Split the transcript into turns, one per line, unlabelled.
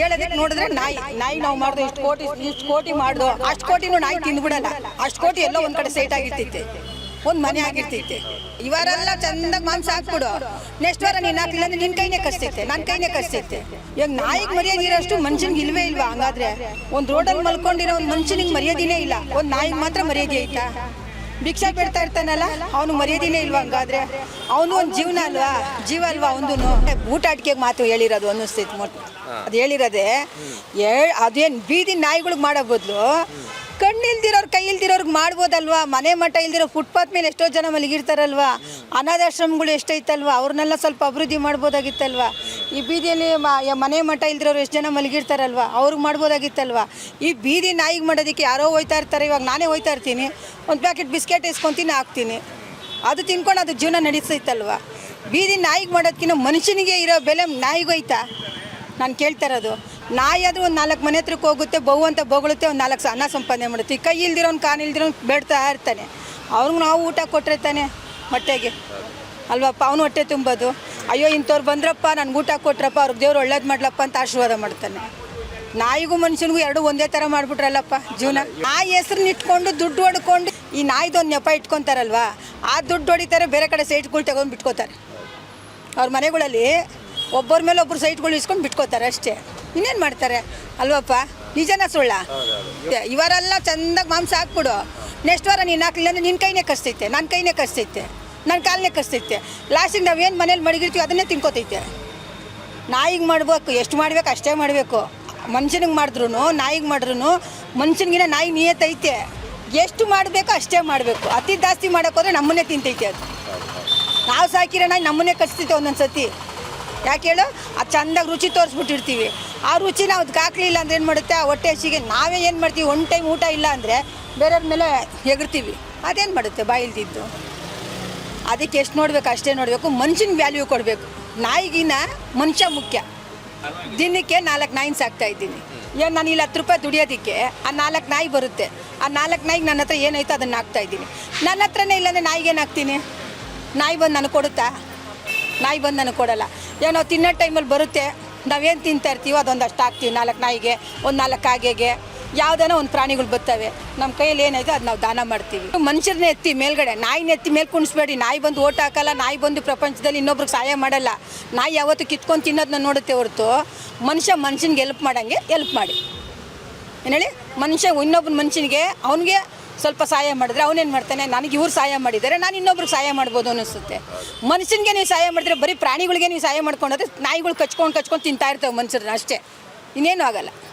ಹೇಳೋದಕ್ಕೆ ನೋಡಿದ್ರೆ ನಾಯಿ ನಾಯಿ ನಾವು ಮಾಡ್ದು ಇಷ್ಟು ಕೋಟಿ ಇಷ್ಟು ಕೋಟಿ ಮಾಡ್ದು, ಅಷ್ಟು ಕೋಟಿನೂ ನಾಯಿ ತಿಂದ್ಬಿಡಲ್ಲ ಅಷ್ಟು ಕೋಟಿ ಎಲ್ಲೋ ಒಂದು ಕಡೆ ಸೈಟ್ ಆಗಿರ್ತೈತೆ. ಒಂದು ಮನೆ ಆಗಿರ್ತೈತೆ. ಇವರೆಲ್ಲ ಚಂದಾಗ ಮಾಂಸ ಹಾಕ್ಬಿಡು. ನೆಕ್ಸ್ಟ್ ವಾರ ನೀನು ಹಾಕಿಲ್ಲ ಅಂದ್ರೆ ನಿನ್ನ ಕೈನೇ ಕಷ್ಟೈತೆ ನನ್ನ ಕೈನೇ ಕಷ್ಟೈತೆ ಈಗ ನಾಯಿಗೆ ಮರ್ಯಾದೆ ಇರೋಷ್ಟು ಮನುಷ್ಯನಿಗೆ ಇಲ್ವೇ ಇಲ್ವಾ? ಹಂಗಾದ್ರೆ ಒಂದು ರೋಡಲ್ಲಿ ಮಲ್ಕೊಂಡಿರೋ ಒಂದು ಮನುಷ್ಯನಿಗೆ ಮರ್ಯಾದಿನೇ ಇಲ್ಲ. ಒಂದು ನಾಯಿಗೆ ಮಾತ್ರ ಮರ್ಯಾದೆ ಐತಾ? ಭಿಕ್ಷಾ ಬಿಡ್ತಾ ಇರ್ತಾನಲ್ಲ, ಅವನು ಮರ್ಯಾದಿನೇ ಇಲ್ವಾ ಹಂಗಾದ್ರೆ? ಅವನು ಒಂದು ಜೀವನ ಅಲ್ವಾ? ಜೀವ ಅಲ್ವಾ ಅವನು ಊಟ ಮಾತು ಹೇಳಿರೋದು ಅನ್ನಿಸ್ತೈತಿ ಮೊಟ್ಟ ಅದು ಹೇಳಿರೋದೆ ಅದೇನು ಬೀದಿ ನಾಯಿಗಳಿಗೆ ಮಾಡೋ ಬದಲು, ಕಣ್ಣಿಲ್ದಿರೋರು ಕೈ ಇಲ್ದಿರೋರ್ಗೆ ಮಾಡ್ಬೋದಲ್ವಾ? ಮನೆ ಮಠ ಇಲ್ದಿರೋ ಫುಟ್ಪಾತ್ ಮೇಲೆ ಎಷ್ಟೋ ಜನ ಮಲಗಿರ್ತಾರಲ್ವಾ? ಅನಾಥಾಶ್ರಮಗಳು ಎಷ್ಟೈತಲ್ವಾ ಅವ್ರನ್ನೆಲ್ಲ ಸ್ವಲ್ಪ ಅಭಿವೃದ್ಧಿ ಮಾಡ್ಬೋದಾಗಿತ್ತಲ್ವಾ? ಈ ಬೀದಿಯಲ್ಲಿ ಮನೆ ಮಠ ಇಲ್ದಿರೋರು ಎಷ್ಟು ಜನ ಮಲಗಿರ್ತಾರಲ್ವ? ಅವ್ರಿಗೆ ಮಾಡ್ಬೋದಾಗಿತ್ತಲ್ವ? ಈ ಬೀದಿ ನಾಯಿಗೆ ಮಾಡೋದಕ್ಕೆ ಯಾರೋ ಹೋಯ್ತಾ ಇರ್ತಾರೆ, ಇವಾಗ ನಾನೇ ಹೋಯ್ತಾ ಇರ್ತೀನಿ. ಒಂದು ಪ್ಯಾಕೆಟ್ ಬಿಸ್ಕೆಟ್ ಇಸ್ಕೊತೀನಿ ಹಾಕ್ತೀನಿ. ಅದು ತಿನ್ಕೊಂಡು ಅದು ಜೀವನ ನಡೆಸೈತಲ್ವ? ಬೀದಿ ನಾಯಿಗೆ ಮಾಡೋದಕ್ಕಿಂತ ಮನುಷ್ಯನಿಗೆ ಇರೋ ಬೆಲೆ ನಾಯಿಗೆ ಹೋಯ್ತಾ? ನಾನು ಕೇಳ್ತಾ ಇರೋದು, ನಾಯಿ ಆದರೂ ಒಂದು ನಾಲ್ಕು ಮನೆ ಹತ್ರಕ್ಕೆ ಹೋಗುತ್ತೆ ಬಹು ಅಂತ ಬೊಗಳುತ್ತೆ, ಒಂದು ನಾಲ್ಕು ಅನ್ನ ಸಂಪಾದನೆ ಮಾಡುತ್ತೆ. ಈ ಕೈ ಇಲ್ದಿರೋನು, ಕಾನು ಇಲ್ದಿರೋನು ಬೇಡ್ತಾ ಇರ್ತಾನೆ. ಅವ್ರಿಗೆ ನಾವು ಊಟ ಕೊಟ್ಟರೆ ತಾನೆ ಹೊಟ್ಟೆಗೆ ಅಲ್ವಪ್ಪ, ಅವನು ಹೊಟ್ಟೆ ತುಂಬೋದು. ಅಯ್ಯೋ ಇಂಥವ್ರು ಬಂದ್ರಪ್ಪ ನನ್ಗೆ ಊಟ ಕೊಟ್ರಪ್ಪ ಅವ್ರಿಗೆ ದೇವ್ರು ಒಳ್ಳೇದು ಮಾಡ್ಲಪ್ಪ ಅಂತ ಆಶೀರ್ವಾದ ಮಾಡ್ತಾನೆ. ನಾಯಿಗೂ ಮನುಷ್ಯನಿಗೂ ಎರಡು ಒಂದೇ ಥರ ಮಾಡ್ಬಿಟ್ರಲ್ಲಪ್ಪ ಜೀವನ. ನಾಯಿ ಹೆಸ್ರನ್ನ ಇಟ್ಕೊಂಡು ದುಡ್ಡು ಹೊಡ್ಕೊಂಡು ಈ ನಾಯಿದೊಂದು ನೆಪ ಇಟ್ಕೊತಾರಲ್ವಾ ಆ ದುಡ್ಡು ಹೊಡಿತಾರೆ ಬೇರೆ ಕಡೆ ಸೈಟ್ಗಳು ತಗೊಂಡು ಬಿಟ್ಕೋತಾರೆ. ಅವ್ರ ಮನೆಗಳಲ್ಲಿ ಒಬ್ಬರ ಮೇಲೆ ಒಬ್ಬರು ಸೈಟ್ಗಳು ಇಸ್ಕೊಂಡು ಬಿಟ್ಕೋತಾರೆ ಅಷ್ಟೇ. ಇನ್ನೇನು ಮಾಡ್ತಾರೆ? ಅಲ್ವಪ್ಪ? ನಿಜನ ಸುಳ್ಳ? ಇವರೆಲ್ಲ ಚಂದಾಗಿ ಮಾಂಸ ಹಾಕ್ಬಿಡು. ನೆಕ್ಸ್ಟ್ ವಾರ ನೀನು ಹಾಕ್ಲಿಲ್ಲ ಅಂದ್ರೆ ನಿನ್ನ ಕೈನೇ ಕಸ್ತೈತೆ ನನ್ನ ಕೈನೇ ಕಸ್ತೈತೆ ನನ್ನ ಕಾಲನೇ ಕಸ್ತೈತೆ ಲಾಸ್ಟಿಗೆ ಏನು ಮನೇಲಿ ಮಡಗಿರ್ತೀವಿ ಅದನ್ನೇ ತಿನ್ಕೋತೈತೆ. ನಾಯಿಗೆ ಮಾಡಬೇಕು, ಎಷ್ಟು ಮಾಡಬೇಕು ಅಷ್ಟೇ ಮಾಡಬೇಕು. ಮನುಷ್ಯನಿಗೆ ಮಾಡಿದ್ರು ನಾಯಿಗೆ ಮಾಡಿದ್ರು ಮನುಷ್ಯನಿಗಿನ ನಾಯಿ ನಿಯತ್ತೈತೆ ಎಷ್ಟು ಮಾಡಬೇಕು ಅಷ್ಟೇ ಮಾಡಬೇಕು. ಅತಿ ಜಾಸ್ತಿ ಮಾಡೋಕ್ಕೋದ್ರೆ ನಮ್ಮನ್ನೇ ತಿಂತೈತೆ ಅದು. ನಾವು ಸಾಕಿರೋ ನಾಯಿ ನಮ್ಮನ್ನೇ ಕಚ್ತೈತೆ ಒಂದೊಂದು ಸತಿ ಯಾಕೆ ಹೇಳು? ಅದು ಚಂದಾಗಿ ರುಚಿ ತೋರಿಸ್ಬಿಟ್ಟಿರ್ತೀವಿ. ಆ ರುಚಿ ನಾವು ಹಾಕ್ಲಿಲ್ಲ ಅಂದ್ರೆ ಏನು ಮಾಡುತ್ತೆ? ಆ ಹೊಟ್ಟೆ ಹಸಿಗೆ ನಾವೇ ಏನು ಮಾಡ್ತೀವಿ? ಒನ್ ಟೈಮ್ ಊಟ ಇಲ್ಲ ಅಂದರೆ ಬೇರೆಯವ್ರ ಮೇಲೆ ಎಗರ್ತೀವಿ ಅದೇನು ಮಾಡುತ್ತೆ ಬಾಯಿಲ್ದಿದ್ದು? ಅದಕ್ಕೆ ಎಷ್ಟು ನೋಡ್ಬೇಕು, ಅಷ್ಟೇ ನೋಡಬೇಕು, ಮನುಷ್ಯನ ವ್ಯಾಲ್ಯೂ ಕೊಡಬೇಕು. ನಾಯಿಗಿನ ಮನುಷ್ಯ ಮುಖ್ಯ. ದಿನಕ್ಕೆ ನಾಲ್ಕು ನಾಯಿನ ಸಾಕ್ತಾ ಇದ್ದೀನಿ. ಏನು ನಾನು ಇಲ್ಲಿ ಹತ್ತು ರೂಪಾಯಿ ದುಡಿಯೋದಕ್ಕೆ ಆ ನಾಲ್ಕು ನಾಯಿ ಬರುತ್ತೆ. ಆ ನಾಲ್ಕು ನಾಯಿಗೆ ನನ್ನ ಹತ್ರ ಏನಾಯ್ತು ಅದನ್ನು ಹಾಕ್ತಾ ಇದ್ದೀನಿ. ನನ್ನ ಹತ್ರನೇ ಇಲ್ಲಾಂದ್ರೆ ನಾಯಿಗೆ ಹಾಕ್ತೀನಿ? ನಾಯಿ ಬಂದು ನನಗೆ ಕೊಡುತ್ತಾ? ನಾಯಿ ಬಂದು ನನಗೆ ಕೊಡಲ್ಲ. ಏನೋ ತಿನ್ನೋ ಟೈಮಲ್ಲಿ ಬರುತ್ತೆ. ನಾವೇನು ತಿಂತಾ ಇರ್ತೀವೋ ಅದೊಂದಷ್ಟು ಹಾಕ್ತೀವಿ ನಾಲ್ಕು ನಾಯಿಗೆ, ಒಂದು ನಾಲ್ಕು ಕಾಗೆಗೆ. ಯಾವುದಾನ ಒಂದು ಪ್ರಾಣಿಗಳು ಬರ್ತವೆ. ನಮ್ಮ ಕೈಯಲ್ಲಿ ಏನೈತೆ ಅದು ನಾವು ದಾನ ಮಾಡ್ತೀವಿ. ಮನುಷ್ಯರನ್ನ ಎತ್ತಿ ಮೇಲ್ಗಡೆ, ನಾಯಿನ ಎತ್ತಿ ಮೇಲೆ ಕುಣಿಸ್ಬೇಡಿ. ನಾಯಿ ಬಂದು ಓಟ್ ಹಾಕಲ್ಲ, ನಾಯಿ ಬಂದು ಪ್ರಪಂಚದಲ್ಲಿ ಇನ್ನೊಬ್ರಿಗೆ ಸಹಾಯ ಮಾಡಲ್ಲ. ನಾಯಿ ಯಾವತ್ತು ಕಿತ್ಕೊಂಡು ತಿನ್ನೋದನ್ನ ನೋಡುತ್ತೆ ಹೊರತು ಮನುಷ್ಯ ಮನುಷ್ಯನಿಗೆ ಎಲ್ಪ್ ಮಾಡಂಗೆ ಎಲ್ಪ್ ಮಾಡಿ. ಏನು ಹೇಳಿ? ಮನುಷ್ಯ ಇನ್ನೊಬ್ಬ ಮನುಷ್ಯನಿಗೆ ಅವನಿಗೆ ಸ್ವಲ್ಪ ಸಹಾಯ ಮಾಡಿದ್ರೆ ಅವನೇನು ಮಾಡ್ತಾನೆ? ನನಗೆ ಇವ್ರು ಸಹಾಯ ಮಾಡಿದ್ದಾರೆ ನಾನು ಇನ್ನೊಬ್ರಿಗೆ ಸಹಾಯ ಮಾಡ್ಬೋದು ಅನಿಸುತ್ತೆ ಮನುಷ್ಯನಿಗೆ ನೀವು ಸಹಾಯ ಮಾಡಿದ್ರೆ ಬರೀ ಪ್ರಾಣಿಗಳಿಗೆ ನೀವು ಸಹಾಯ ಮಾಡ್ಕೊಂಡ್ರೆ ನಾಯಿಗಳು ಕಚ್ಕೊಂಡು ಕಚ್ಕೊಂಡು ತಿಂತಾ ಇರ್ತವೆ ಮನುಷ್ಯರನ್ನ ಅಷ್ಟೇ. ಇನ್ನೇನು ಆಗಲ್ಲ.